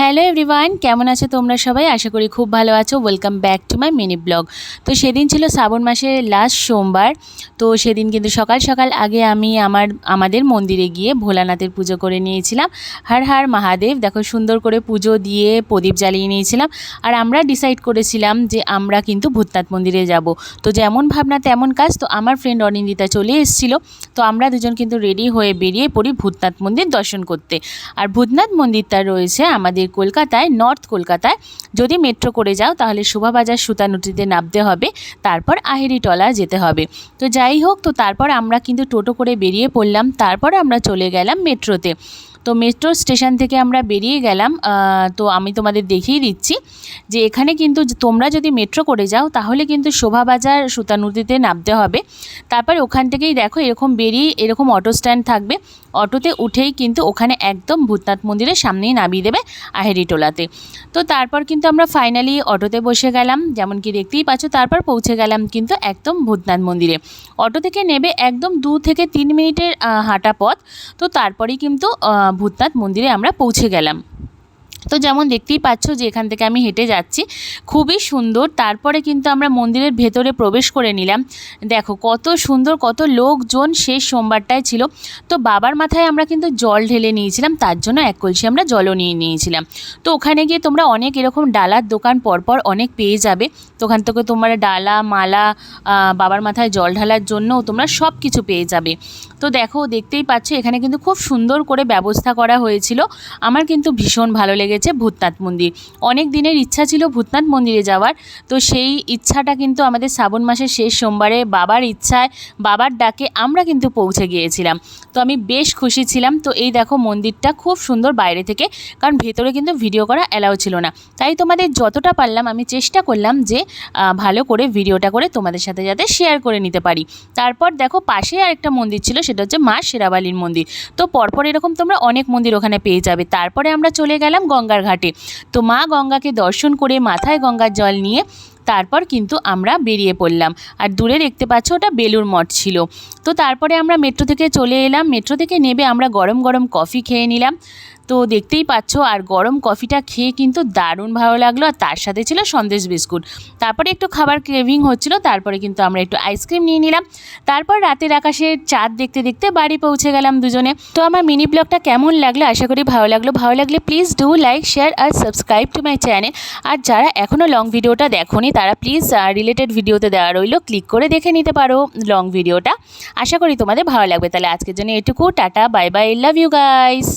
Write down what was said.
Hello everyone, কেমন আছো তোমরা সবাই? আশা করি খুব ভালো আছো। Welcome back to my mini blog তো সেদিন ছিল শ্রাবণ মাসের লাস্ট সোমবার। তো সেদিন কিন্তু সকাল সকাল আগে আমি আমার, আমাদের মন্দিরে গিয়ে ভোলানাথের পুজো করে নিয়েছিলাম। হর হর মহাদেব, দেখো সুন্দর করে পুজো দিয়ে প্রদীপ জ্বালিয়ে নিয়েছিলাম। আর আমরা ডিসাইড করেছিলাম যে আমরা কিন্তু ভূতনাথ মন্দিরে যাব। তো যেমন ভাবনা তেমন কাজ, তো আমার ফ্রেন্ড অনিন্দিতা চলে এসেছিল। তো আমরা দুজন কিন্তু রেডি হয়ে বেরিয়ে পড়ি ভূতনাথ মন্দির দর্শন করতে। আর ভূতনাথ মন্দিরটা রয়েছে আমাদের কলকাতায়, নর্থ কলকাতায়। যদি মেট্রো করে যাও, তাহলে শোভাবাজার, সুতানুটিতে নামতে হবে, তারপর আহেরিটলা যেতে হবে। তো যাই হোক, তো তারপর আমরা কিন্তু টোটো করে বেরিয়ে পড়লাম, তারপর আমরা চলে গেলাম মেট্রোতে। তো মেট্রো স্টেশন থেকে আমরা বেরিয়ে গেলাম তো আমি তোমাদের দেখিয়ে দিচ্ছি যে এখানে কিন্তু তোমরা যদি মেট্রো করে যাও, তাহলে কিন্তু শোভাবাজার সুতানুটিতে নামতে হবে। তারপর ওখান থেকেই দেখো এরকম বেরিয়ে এরকম অটো স্ট্যান্ড থাকবে। অটোতে উঠেই কিন্তু ওখানে একদম ভূতনাথ মন্দিরের সামনেই নামিয়ে দেবে আহেরিটোলাতে তো তারপর কিন্তু আমরা ফাইনালি অটোতে বসে গেলাম, যেমন কি দেখতেই পাচ্ছ, তারপর পৌঁছে গেলাম কিন্তু একদম ভূতনাথ মন্দিরে। অটো থেকে নেবে একদম দু থেকে তিন মিনিটের হাঁটা পথ। তো তারপরেই কিন্তু ভূতনাথ মন্দিরে আমরা পৌঁছে গেলাম। তো যেমন দেখতেই পাচ্ছ যে এখান থেকে আমি হেঁটে যাচ্ছি। খুবই সুন্দর। তারপরে কিন্তু আমরা মন্দিরের ভেতরে প্রবেশ করে নিলাম। দেখো কত সুন্দর, কত লোকজন শেষ সোমবারটায় ছিল। তো বাবার মাথায় আমরা কিন্তু জল ঢেলে নিয়েছিলাম। তার জন্য এক কলসি আমরা জলও নিয়ে নিয়েছিলাম। তো ওখানে গিয়ে তোমরা অনেক এরকম ডালার দোকান পরপর অনেক পেয়ে যাবে। তো ওখান থেকে তোমরা ডালা, মালা বাবার মাথায় জল ঢালার জন্য তোমরা সব কিছু পেয়ে যাবে। তো দেখো, দেখতেই পাচ্ছ এখানে কিন্তু খুব সুন্দর করে ব্যবস্থা করা হয়েছিল। আমার কিন্তু ভীষণ ভালো লেগেছে। ভূতনাথ মন্দির। অনেক দিনের ইচ্ছা ছিল ভূতনাথ মন্দিরে যাওয়ার, তো সেই ইচ্ছাটা কিন্তু আমাদের শ্রাবণ মাসের শেষ সোমবারে বাবার ইচ্ছায়, বাবার ডাকে আমরা কিন্তু পৌঁছে গিয়েছিলাম। তো আমি বেশ খুশি ছিলাম। তো এই দেখো মন্দিরটা খুব সুন্দর বাইরে থেকে, কারণ ভেতরে কিন্তু ভিডিও করা অ্যালাউ ছিল না। তাই তোমাদের যতটা পারলাম, আমি চেষ্টা করলাম যে ভালো করে ভিডিওটা করে তোমাদের সাথে যাতে শেয়ার করে নিতে পারি। তারপর দেখো পাশে আরেকটা মন্দির ছিল, সেটা হচ্ছে মা শেরাবালির মন্দির। তো পরপর এরকম তোমরা অনেক মন্দির ওখানে পেয়ে যাবে। তারপরে আমরা চলে গেলাম গঙ্গার ঘাটে। তো মা গঙ্গাকে দর্শন করে মাথায় গঙ্গার জল নিয়ে তারপর কিন্তু আমরা বেরিয়ে পড়লাম। আর দূরে দেখতে পাচ্ছ ওটা বেলুর মঠ ছিল। তো তারপরে আমরা মেট্রো থেকে চলে এলাম। মেট্রো থেকে নেবে আমরা গরম গরম কফি খেয়ে নিলাম। তো দেখতেই পাচ্ছ, আর গরম কফিটা খেয়ে কিন্তু দারুণ ভালো লাগল, আর তার সাথে ছিল সন্দেশ বিস্কুট। তারপরে একটু খাবার ক্রেভিং হচ্ছিল, তারপরে কিন্তু আমরা একটু আইসক্রিম নিয়ে নিলাম। তারপর রাতের আকাশে চাঁদ দেখতে দেখতে বাড়ি পৌঁছে গেলাম দুজনে। তো আমার মিনি ব্লগটা কেমন লাগল, আশা করি ভালো লাগল। ভালো লাগলে প্লিজ ডু লাইক শেয়ার আর সাবস্ক্রাইব টু মাই চ্যানেল আর যারা এখনও লং ভিডিওটা দেখোনি, তারা প্লিজ রিলেটেড ভিডিওতে দেওয়া রইল ক্লিক করে দেখে নিতে পারো লং ভিডিওটা আশা করি তোমাদের ভালো লাগবে। তাহলে আজকের জন্য এটুকু, tata bye bye love you guys